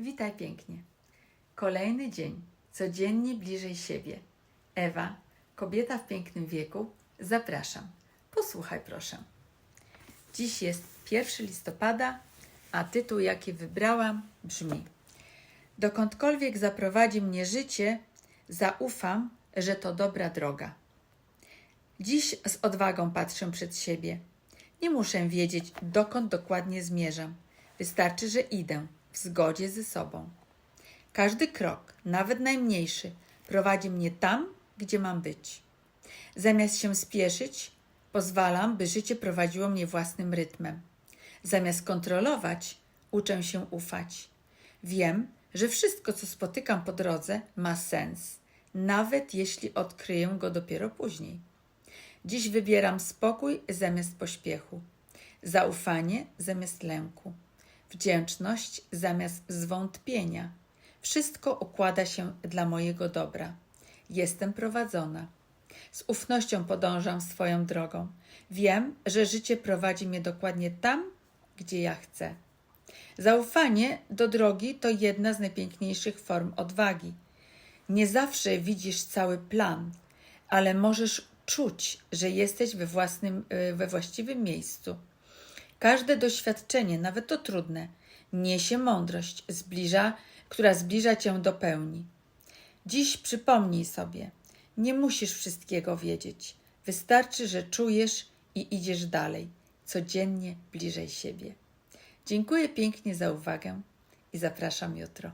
Witaj pięknie. Kolejny dzień, codziennie bliżej siebie. Ewa, kobieta w pięknym wieku, zapraszam. Posłuchaj proszę. Dziś jest 1 listopada, a tytuł, jaki wybrałam, brzmi: Dokądkolwiek zaprowadzi mnie życie, zaufam, że to dobra droga. Dziś z odwagą patrzę przed siebie. Nie muszę wiedzieć, dokąd dokładnie zmierzam. Wystarczy, że idę w zgodzie ze sobą. Każdy krok, nawet najmniejszy, prowadzi mnie tam, gdzie mam być. Zamiast się spieszyć, pozwalam, by życie prowadziło mnie własnym rytmem. Zamiast kontrolować, uczę się ufać. Wiem, że wszystko, co spotykam po drodze, ma sens, nawet jeśli odkryję go dopiero później. Dziś wybieram spokój zamiast pośpiechu, zaufanie zamiast lęku, wdzięczność zamiast zwątpienia. Wszystko układa się dla mojego dobra. Jestem prowadzona. Z ufnością podążam swoją drogą. Wiem, że życie prowadzi mnie dokładnie tam, gdzie ja chcę. Zaufanie do drogi to jedna z najpiękniejszych form odwagi. Nie zawsze widzisz cały plan, ale możesz czuć, że jesteś we, własnym, y, we właściwym miejscu. Każde doświadczenie, nawet to trudne, niesie mądrość, zbliża, która zbliża cię do pełni. Dziś przypomnij sobie, nie musisz wszystkiego wiedzieć. Wystarczy, że czujesz i idziesz dalej, codziennie bliżej siebie. Dziękuję pięknie za uwagę i zapraszam jutro.